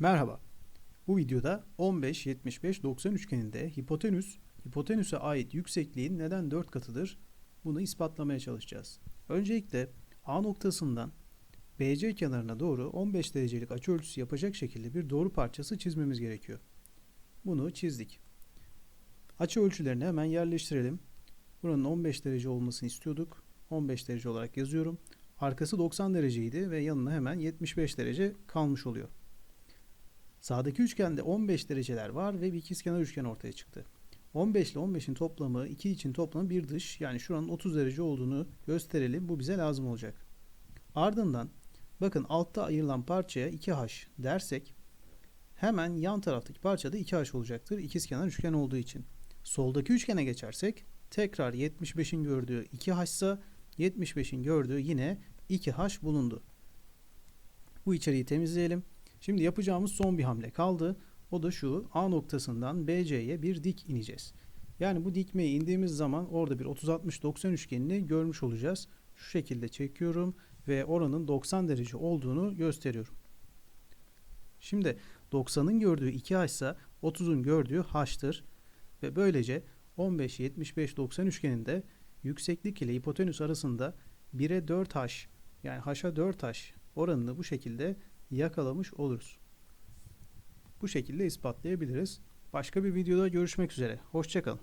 Merhaba. Bu videoda 15 75 90 üçgeninde hipotenüs, hipotenüse ait yüksekliğin neden 4 katıdır? Bunu ispatlamaya çalışacağız. Öncelikle A noktasından BC kenarına doğru 15 derecelik açıölçüsü yapacak şekilde bir doğru parçası çizmemiz gerekiyor. Bunu çizdik. Açı ölçülerini hemen yerleştirelim. Buranın 15 derece olmasını istiyorduk. 15 derece olarak yazıyorum. Arkası 90 dereceydi ve yanına hemen 75 derece kalmış oluyor. Sağdaki üçgende 15 dereceler var ve bir ikizkenar üçgen ortaya çıktı. 15 ile 15'in toplamı 2 için toplamı bir dış yani şuranın 30 derece olduğunu gösterelim. Bu bize lazım olacak. Ardından bakın altta ayrılan parçaya 2h dersek hemen yan taraftaki parçada 2h olacaktır. İkizkenar üçgen olduğu için. Soldaki üçgene geçersek tekrar 75'in gördüğü 2h ise 75'in gördüğü yine 2h bulundu. Bu içeriği temizleyelim. Şimdi yapacağımız son bir hamle kaldı. O da şu A noktasından BC'ye bir dik ineceğiz. Yani bu dikmeyi indiğimiz zaman orada bir 30-60-90 üçgenini görmüş olacağız. Şu şekilde çekiyorum ve oranın 90 derece olduğunu gösteriyorum. Şimdi 90'ın gördüğü 2h ise 30'un gördüğü h'tır. Ve böylece 15-75-90 üçgeninde yükseklik ile hipotenüs arasında 1'e 4h yani h'a 4h oranını bu şekilde yakalamış oluruz. Bu şekilde ispatlayabiliriz. Başka bir videoda görüşmek üzere. Hoşçakalın.